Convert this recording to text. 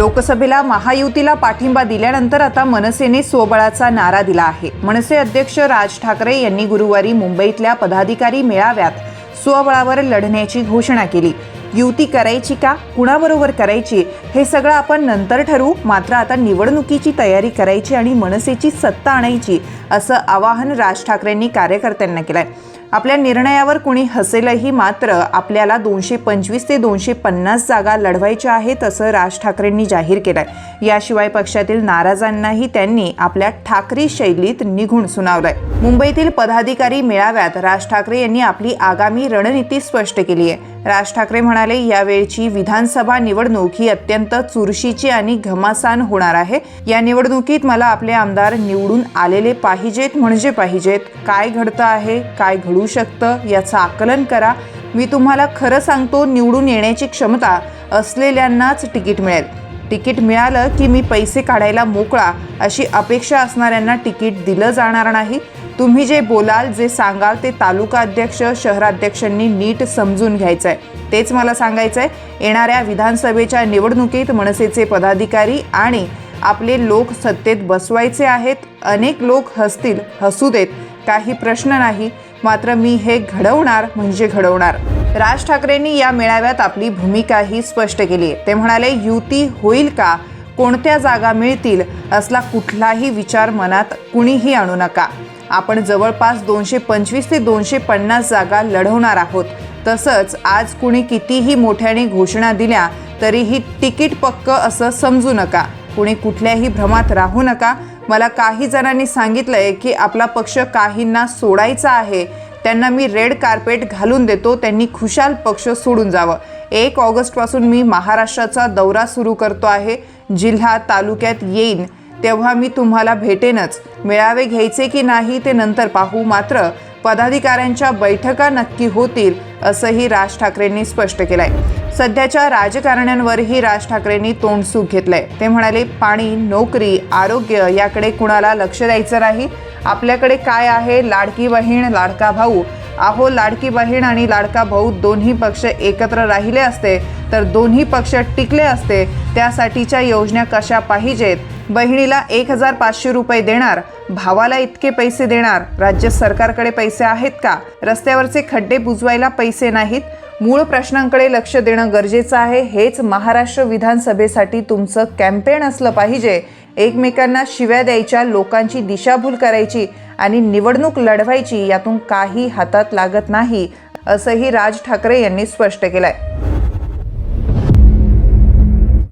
लोकसभेला महायुतीला पाठिंबा दिल्यानंतर आता मनसेने स्वबळाचा नारा दिला आहे. मनसे अध्यक्ष राज ठाकरे यांनी गुरुवारी मुंबईतल्या पदाधिकारी मेळाव्यात स्वबळावर लढण्याची घोषणा केली. युती करायची का? कुणाबरोबर करायची? हे सगळं आपण नंतर ठरवू. मात्र आता निवडणुकीची तयारी करायची आणि मनसेची सत्ता आणायची असं आवाहन राज ठाकरेंनी कार्यकर्त्यांना केलं आहे आपल्या निर्णयावर कुणी हसेलही मात्र आपल्याला दोनशे पंचवीस ते दोनशे पन्नास जागा लढवायच्या आहेत असं राज ठाकरेंनी जाहीर केलंय. याशिवाय पक्षातील नाराजांनाही त्यांनी आपल्या ठाकरे शैलीत निघून सुनावलंय. मुंबईतील पदाधिकारी मेळाव्यात राज ठाकरे यांनी आपली आगामी रणनीती स्पष्ट केली आहे राज ठाकरे म्हणाले यावेळची विधानसभा निवडणूक ही अत्यंत चुरशीची आणि घमासान होणार आहे. या निवडणुकीत मला आपले आमदार निवडून आलेले पाहिजेत म्हणजे पाहिजेत. काय घडतं आहे? काय घडू शकतं? याचं आकलन करा. मी तुम्हाला खरं सांगतो निवडून येण्याची क्षमता असलेल्यांनाच तिकीट मिळेल. तिकीट मिळालं की मी पैसे काढायला मोकळा. अशी अपेक्षा असणाऱ्यांना तिकीट दिलं जाणार नाही. तुम्ही जे बोलाल जे सांगाल ते तालुका अध्यक्ष शहराध्यक्षांनी नीट समजून घ्यायचं आहे तेच मला सांगायचं आहे येणाऱ्या विधानसभेच्या निवडणुकीत मनसेचे पदाधिकारी आणि आपले लोक सत्तेत बसवायचे आहेत. अनेक लोक हसतील हसू देत. काही प्रश्न नाही. मात्र मी हे घडवणार म्हणजे घडवणार. राज ठाकरेंनी या मेळाव्यात आपली भूमिकाही स्पष्ट केली आहे. ते म्हणाले युती होईल का? कोणत्या जागा मिळतील? असला कुठलाही विचार मनात कुणीही आणू नका. आपण जवळपास दोनशे पंचवीस ते दोनशे पन्नास जागा लढवणार आहोत. तसंच आज कुणी कितीही मोठ्याने घोषणा दिल्या तरीही तिकीट पक्क असं समजू नका. कुणी कुठल्याही भ्रमात राहू नका. मला काही जणांनी सांगितलंय की आपला पक्ष काहींना सोडायचा आहे. त्यांना मी रेड कार्पेट घालून देतो त्यांनी खुशाल पक्ष सोडून जावं. एक ऑगस्टपासून मी महाराष्ट्राचा दौरा सुरू करतो आहे. जिल्हा तालुक्यात येईन. तेव्हा मी तुम्हाला भेटेनच. मेळावे घ्यायचे की नाही ते नंतर पाहू मात्र पदाधिकाऱ्यांच्या बैठका नक्की होतील असंही राज ठाकरेंनी स्पष्ट केलंय. सध्याच्या राजकारण्यांवरही राज ठाकरेंनी तोंडसूक घेतलंय. ते म्हणाले पाणी नोकरी आरोग्य याकडे कुणाला लक्ष द्यायचं नाही. आपल्याकडे काय आहे? लाडकी बहीण लाडका भाऊ. अहो लाडकी बहीण आणि लाडका भाऊ दोन्ही पक्ष एकत्र राहिले असते तर दोन्ही पक्ष टिकले असते. त्यासाठीच्या योजना कशा पाहिजेत? बहिणीला एक हजार पाचशे रुपये देणार भावाला इतके पैसे देणार. राज्य सरकारकडे पैसे आहेत का? रस्त्यावरचे खड्डे बुजवायला पैसे नाहीत. मूळ प्रश्नांकडे लक्ष देणं गरजेचं आहे. हेच महाराष्ट्र विधानसभेसाठी तुमचं कॅम्पेन असलं पाहिजे. एकमेकांना शिव्या द्यायच्या लोकांची दिशाभूल करायची आणि निवडणूक लढवायची यातून काही हातात लागत नाही असंही राज ठाकरे यांनी स्पष्ट केलं आहे